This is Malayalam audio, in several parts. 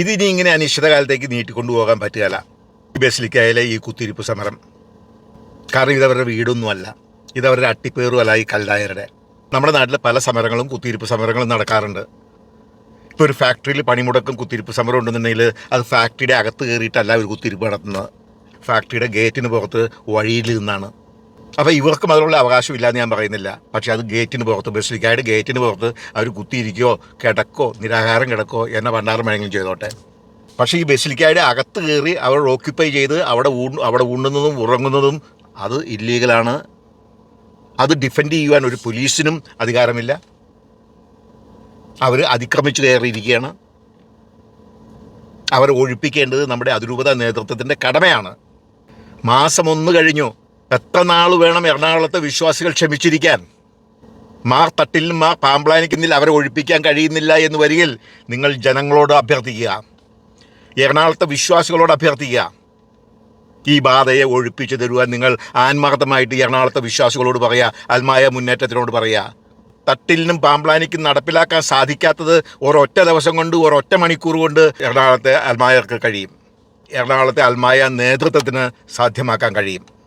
ഇതിനി ഇങ്ങനെ അനിശ്ചിതകാലത്തേക്ക് നീട്ടിക്കൊണ്ടുപോകാൻ പറ്റുകയില്ല. ബസിലിക്കായാലെ ഈ കുത്തിരിപ്പ് സമരം. കാരണം ഇതവരുടെ വീടൊന്നുമല്ല. ഇതവരുടെ അട്ടിപ്പേറുമല്ല ഈ കല്ലായരുടെ നമ്മുടെ നാട്ടിലെ പല സമരങ്ങളും കുത്തിയിരിപ്പ് സമരങ്ങളും നടക്കാറുണ്ട്. ഇപ്പോൾ ഒരു ഫാക്ടറിയിൽ പണിമുടക്കും കുത്തിരിപ്പ് സമരം ഉണ്ടെന്നുണ്ടെങ്കിൽ അത് ഫാക്ടറിയുടെ അകത്ത് കയറിയിട്ടല്ല ഒരു കുത്തിരിപ്പ് നടത്തുന്നത്. ഫാക്ടറിയുടെ ഗേറ്റിന് പുറത്ത് വഴിയിൽ നിന്നാണ് അപ്പോൾ ഇവർക്കും അതിനുള്ള അവകാശം ഇല്ലാന്ന് ഞാൻ പറയുന്നില്ല. പക്ഷേ അത് ഗേറ്റിന് പുറത്ത് ബസ്സിലിക്കായുടെ ഗേറ്റിന് പുറത്ത് അവർ കുത്തിയിരിക്കോ കിടക്കോ നിരാഹാരം കിടക്കോ എന്ന ഭണ്ഡാരം വേണമെങ്കിലും ചെയ്തോട്ടെ. പക്ഷേ ഈ ബസ്സിലിക്കായുടെ അകത്ത് കയറി അവർ ഓക്യുപ്പൈ ചെയ്ത് അവിടെ ഊണ് അവിടെ ഉണ്ണുന്നതും ഉറങ്ങുന്നതും അത് ഇല്ലീഗലാണ് അത് ഡിഫെൻഡ് ചെയ്യുവാൻ ഒരു പോലീസിനും അധികാരമില്ല. അവർ അതിക്രമിച്ചു കയറിയിരിക്കുകയാണ്. അവരെ ഒഴിപ്പിക്കേണ്ടത് നമ്മുടെ അതിരൂപത നേതൃത്വത്തിന്റെ കടമയാണ്. മാസം ഒന്ന് കഴിഞ്ഞു. എത്ര നാൾ വേണം എറണാകുളത്തെ വിശ്വാസികൾ ക്ഷമിച്ചിരിക്കാൻ? മാർ തട്ടിലും മാർ പാമ്പ്ലാനിക്കുന്നിൽ അവരെ ഒഴിപ്പിക്കാൻ കഴിയുന്നില്ല എന്ന് വരികിൽ നിങ്ങൾ ജനങ്ങളോട് അഭ്യർത്ഥിക്കുക. എറണാകുളത്തെ വിശ്വാസികളോട് അഭ്യർത്ഥിക്കുക. ഈ ബാധയെ ഒഴിപ്പിച്ചു തരുവാൻ നിങ്ങൾ ആത്മാർത്ഥമായിട്ട് എറണാകുളത്തെ വിശ്വാസികളോട് പറയുക അൽമായ മുന്നേറ്റത്തിനോട് പറയുക. തട്ടിലിനും പാമ്പ്ലാനിക്കും നടപ്പിലാക്കാൻ സാധിക്കാത്തത് ഒരൊറ്റ ദിവസം കൊണ്ട് ഒരൊറ്റ മണിക്കൂർ കൊണ്ട് എറണാകുളത്തെ അൽമായർക്ക് കഴിയും. എറണാകുളത്തെ അൽമായ നേതൃത്വത്തിന് സാധ്യമാക്കാൻ കഴിയും.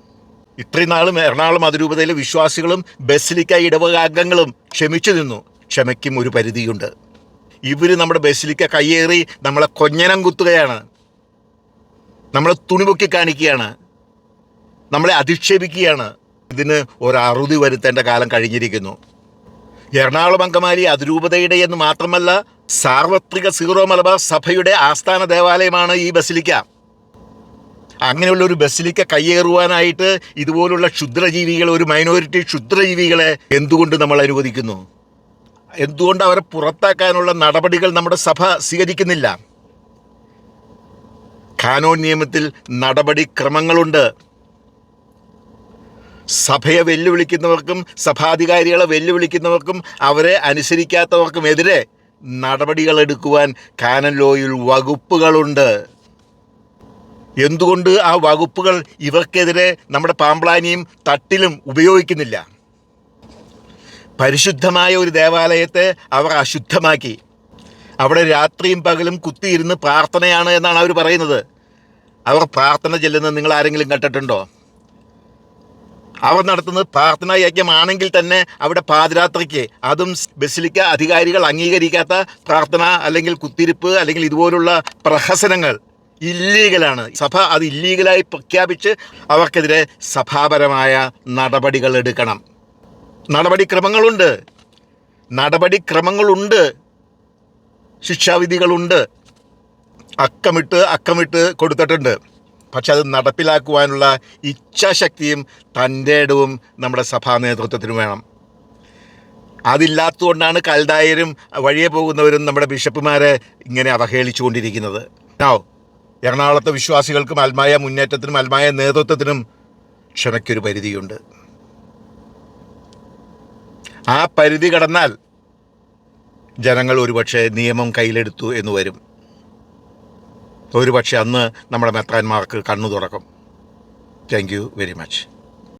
ഇത്രയും നാളും എറണാകുളം അതിരൂപതയിലെ വിശ്വാസികളും ബസിലിക്ക ഇടവകാംഗങ്ങളും ക്ഷമിച്ചു നിന്നു. ക്ഷമയ്ക്കും ഒരു പരിധിയുണ്ട്. ഇവർ നമ്മുടെ ബസിലിക്ക കയ്യേറി നമ്മളെ കൊഞ്ഞനം കുത്തുകയാണ്. നമ്മളെ തുണിപൊക്കി കാണിക്കുകയാണ്. നമ്മളെ അധിക്ഷേപിക്കുകയാണ്. ഇതിന് ഒരറുതി വരുത്തേണ്ട കാലം കഴിഞ്ഞിരിക്കുന്നു. എറണാകുളം അങ്കമാലി അതിരൂപതയുടെ എന്ന് മാത്രമല്ല സാർവത്രിക സീറോ മലബാർ സഭയുടെ ആസ്ഥാന ദേവാലയമാണ് ഈ ബസിലിക്ക. അങ്ങനെയുള്ള ഒരു ബസിലിക്ക കയ്യേറുവാനായിട്ട് ഇതുപോലുള്ള ക്ഷുദ്രജീവികളെ ഒരു മൈനോറിറ്റി ക്ഷുദ്രജീവികളെ എന്തുകൊണ്ട് നമ്മൾ അനുവദിക്കുന്നു? എന്തുകൊണ്ട് അവരെ പുറത്താക്കാനുള്ള നടപടികൾ നമ്മുടെ സഭ സ്വീകരിക്കുന്നില്ല? കാനോൻ നിയമത്തിൽ നടപടിക്രമങ്ങളുണ്ട് സഭയെ വെല്ലുവിളിക്കുന്നവർക്കും സഭാധികാരികളെ വെല്ലുവിളിക്കുന്നവർക്കും അവരെ അനുസരിക്കാത്തവർക്കും എതിരെ നടപടികൾ എടുക്കുവാൻ കാനൻ ലോയിൽ വകുപ്പുകളുണ്ട്. എന്തുകൊണ്ട് ആ വകുപ്പുകൾ ഇവർക്കെതിരെ നമ്മുടെ പാമ്പ്ലാനിയും തട്ടിലും ഉപയോഗിക്കുന്നില്ല? പരിശുദ്ധമായ ഒരു ദേവാലയത്തെ അവർ അശുദ്ധമാക്കി. അവിടെ രാത്രിയും പകലും കുത്തിയിരുന്ന് പ്രാർത്ഥനയാണ് എന്നാണ് അവർ പറയുന്നത്. അവർ പ്രാർത്ഥന ചെല്ലുന്നത് നിങ്ങൾ ആരെങ്കിലും കണ്ടിട്ടുണ്ടോ അവർ നടത്തുന്നത് പ്രാർത്ഥനാ യജ്ഞമാണെങ്കിൽ തന്നെ അവിടെ പാതിരാത്രിക്ക് അതും ബസിലിക്ക അധികാരികൾ അംഗീകരിക്കാത്ത പ്രാർത്ഥന അല്ലെങ്കിൽ കുത്തിരിപ്പ് അല്ലെങ്കിൽ ഇതുപോലുള്ള പ്രഹസനങ്ങൾ ഇല്ലീഗലാണ് സഭ അത് ഇല്ലീഗലായി പ്രഖ്യാപിച്ച് അവർക്കെതിരെ സഭാപരമായ നടപടികൾ എടുക്കണം. നടപടിക്രമങ്ങളുണ്ട്. നടപടിക്രമങ്ങളുണ്ട്. ശിക്ഷാവിധികളുണ്ട്. അക്കമിട്ട് അക്കമിട്ട് കൊടുത്തിട്ടുണ്ട്. പക്ഷെ അത് നടപ്പിലാക്കുവാനുള്ള ഇച്ഛാശക്തിയും തന്റെ ഇടവും നമ്മുടെ സഭാ നേതൃത്വത്തിന് വേണം. അതില്ലാത്തതുകൊണ്ടാണ് കൽദായരും വഴിയെ പോകുന്നവരും നമ്മുടെ ബിഷപ്പുമാരെ ഇങ്ങനെ അവഹേളിച്ചുകൊണ്ടിരിക്കുന്നത്. എറണാകുളത്തെ വിശ്വാസികൾക്കും അൽമായ മുന്നേറ്റത്തിനും അൽമായ നേതൃത്വത്തിനും ക്ഷമയ്ക്കൊരു പരിധിയുണ്ട്. ആ പരിധി കടന്നാൽ ജനങ്ങൾ ഒരുപക്ഷെ നിയമം കയ്യിലെടുത്തു എന്ന് വരും. ഒരുപക്ഷെ അന്ന് നമ്മുടെ മെത്രാന്മാർക്ക് കണ്ണു തുറക്കും. Thank you very much